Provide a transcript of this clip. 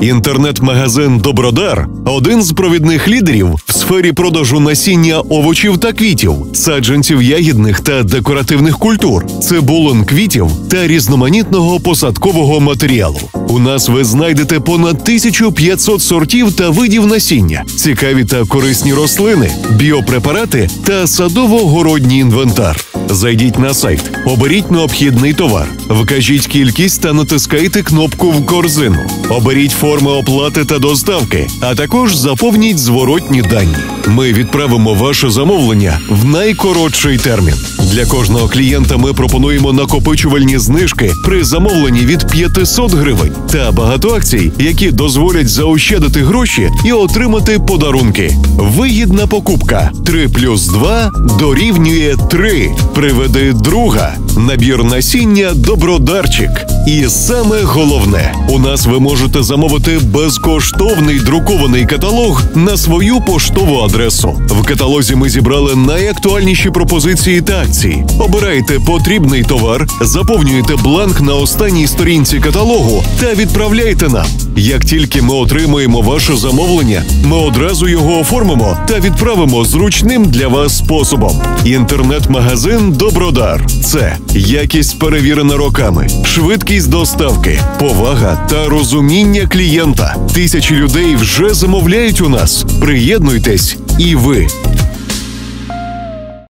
Інтернет-магазин Добродар один з провідних лідерів в сфері продажу насіння овочів та квітів, саджанців ягідних та декоративних культур, цибулин квітів та різноманітного посадкового матеріалу. У нас ви знайдете понад 1500 сортів та видів насіння, цікаві та корисні рослини, біопрепарати та садово-городній інвентар. Зайдіть на сайт, оберіть необхідний товар, вкажіть кількість та натискайте кнопку в корзину. Оберіть форми оплати та доставки, а також заповніть зворотні дані. Ми відправимо ваше замовлення в найкоротший термін. Для кожного клієнта ми пропонуємо накопичувальні знижки при замовленні від 500 гривень та багато акцій, які дозволять заощадити гроші і отримати подарунки. Вигідна покупка 3 плюс 2 дорівнює 3. Приведи друга. Набір насіння добродарчик. І саме головне, у нас ви можете замовити безкоштовний друкований каталог на свою поштову адресу. В каталозі ми зібрали найактуальніші пропозиції та акції. Обирайте потрібний товар, заповнюєте бланк на останній сторінці каталогу та відправляйте нам. Як тільки ми отримуємо ваше замовлення, ми одразу його оформимо та відправимо зручним для вас способом. Інтернет-магазин Добродар це якість перевірена роками, швидкість доставки, повага та розуміння клієнта. Тисячі людей вже замовляють у нас. Приєднуйтесь і ви.